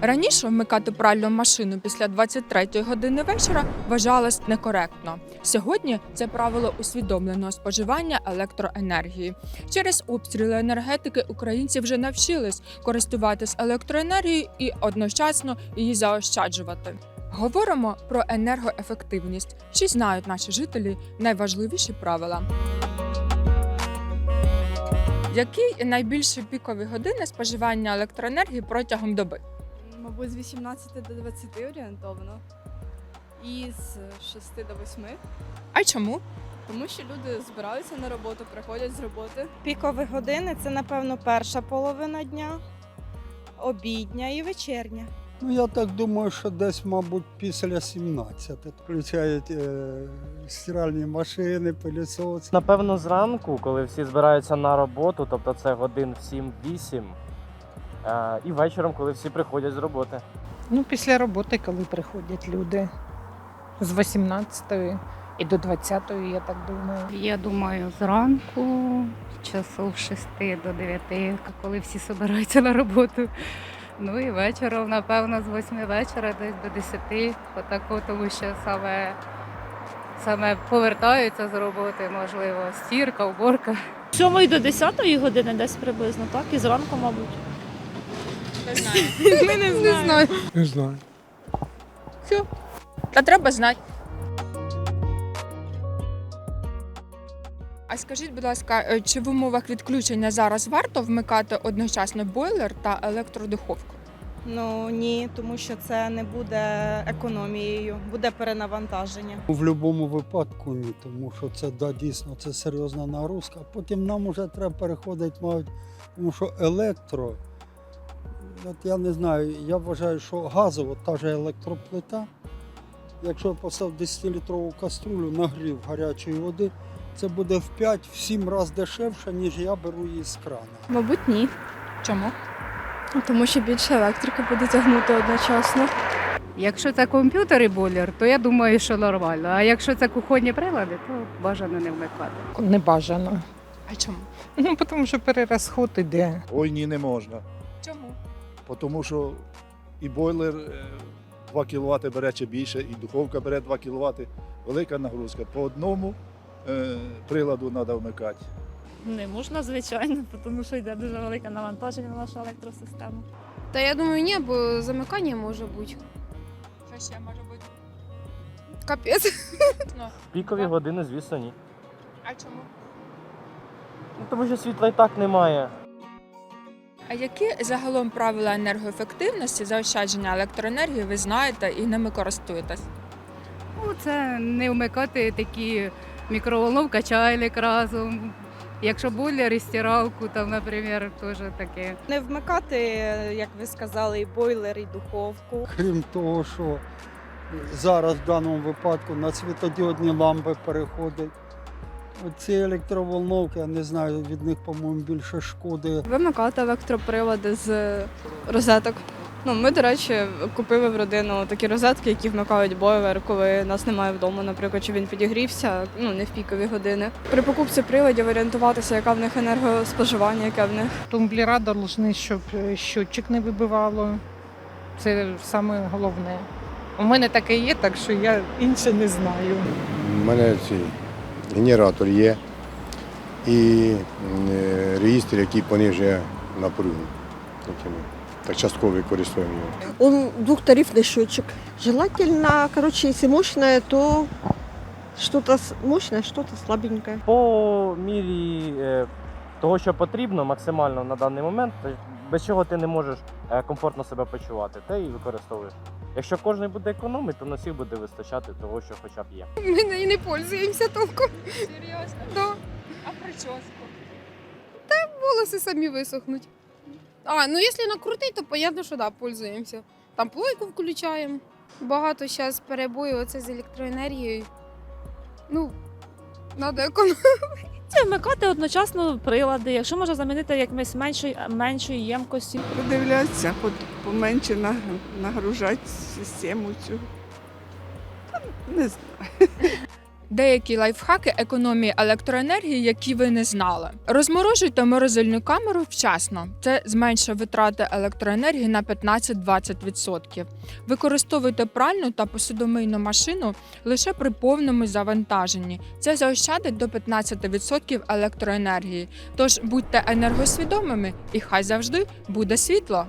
Раніше вмикати пральну машину після 23 години вечора вважалось некоректно. Сьогодні це правило усвідомленого споживання електроенергії. Через обстріли енергетики українці вже навчились користуватись електроенергією і одночасно її заощаджувати. Говоримо про енергоефективність. Чи знають наші жителі найважливіші правила? Які найбільші пікові години споживання електроенергії протягом доби? Мабуть, з 18 до 20 орієнтовно. І з 6 до 8. А чому? Тому що люди збираються на роботу, приходять з роботи. Пікові години це, напевно, перша половина дня, обідня і вечірня. Ну, я так думаю, що десь, мабуть, після 17 включають е, стиральні машини, пилісос. Напевно, зранку, коли всі збираються на роботу, тобто це годин в 7-8, е, і вечором, коли всі приходять з роботи. Ну, після роботи, коли приходять люди з 18 і до 20, я так думаю. Я думаю, зранку, часов з 6 до 9, коли всі збираються на роботу. Ну і вечором, напевно, з 8 вечора десь до 10, отако, тому що саме, саме повертаються з роботи, можливо, стірка, уборка. З 7 до 10 години десь приблизно, так? І зранку, мабуть. Не знаю. Ми не знаємо. Не знаю. Все. Та треба знати. А скажіть, будь ласка, е, чи в умовах відключення зараз варто вмикати одночасно бойлер та електродуховку? Ну ні, тому що це не буде економією, буде перенавантаження. В будь-якому випадку ні, тому що це да, дійсно це серйозна нагрузка. Потім нам вже треба переходити, мабуть, тому що електро, от я не знаю, я вважаю, що газово та ж електроплита, якщо я поставив 10-літрову каструлю, нагрів гарячої води, це буде в 5-7 разів дешевше, ніж я беру її з крана. Мабуть, ні. Чому? Тому що більше електрики буде тягнути одночасно. Якщо це комп'ютер і бойлер, то я думаю, що нормально. А якщо це кухонні прилади, то бажано не вмикати. Не бажано. А чому? Ну, тому що перерозход іде. Ой, ні, не можна. Чому? Тому що і бойлер е, 2 кВт бере чи більше, і духовка бере 2 кВт. Велика нагрузка. По одному е, приладу треба вмикати. Не можна, звичайно, тому що йде дуже велике навантаження на нашу електросистему. Та я думаю, ні, бо замикання може бути. Що ще може бути? Капець. Ну, Пікові Так. години, звісно, ні. а чому? Ну, тому що світла і так немає. А які загалом правила енергоефективності заощадження електроенергії ви знаєте і ними користуєтесь? Ну, це не вмикати такі мікроволновка, чайник разом. Якщо бойлер і стиралку, там, наприклад, теж таке. Не вмикати, як ви сказали, і бойлер, і духовку. Крім того, що зараз в даному випадку на світодіодні лампи переходять. Ці електроволновки, я не знаю, від них, по-моєму, більше шкоди. Вимикати електроприлади з розеток. Ну, ми, до речі, купили в родину такі розетки, які вмикають бойлер, коли нас немає вдома, наприклад, чи він підігрівся, ну не в пікові години. При покупці приладів орієнтуватися, яка в них енергоспоживання, яке в них. Тумблера повинні, щоб е, щотчик не вибивало. Це саме головне. У мене таке є, так що я інше не знаю. У мене цей генератор є і е, реєстр, який понижує напругу. Так частково використовуємо його. Он двухтарифный счетчик. Желательно, короче, если мощное, то что-то с- мощное, что-то слабенькое. По мірі е, того, що потрібно максимально на даний момент, то без чого ти не можеш е, комфортно себе почувати, те і використовуєш. Якщо кожен буде економити, то на всіх буде вистачати того, що хоча б є. Ми нею не пользуємося толком. Серйозно? Да. А прическу? Волоси самі висохнуть. А, ну якщо накрутить, то понятно, що да, пользуємося. Там плойку включаємо. Багато зараз перебою оце з електроенергією. Ну, треба економити. Це вмикати одночасно прилади, якщо можна замінити якимось меншої, меншої ємкості. Подивляться, поменше нагружати систему цю. Не знаю. Деякі лайфхаки економії електроенергії, які ви не знали. Розморожуйте морозильну камеру вчасно. Це зменшує витрати електроенергії на 15-20%. Використовуйте пральну та посудомийну машину лише при повному завантаженні. Це заощадить до 15% електроенергії. Тож будьте енергосвідомими і хай завжди буде світло.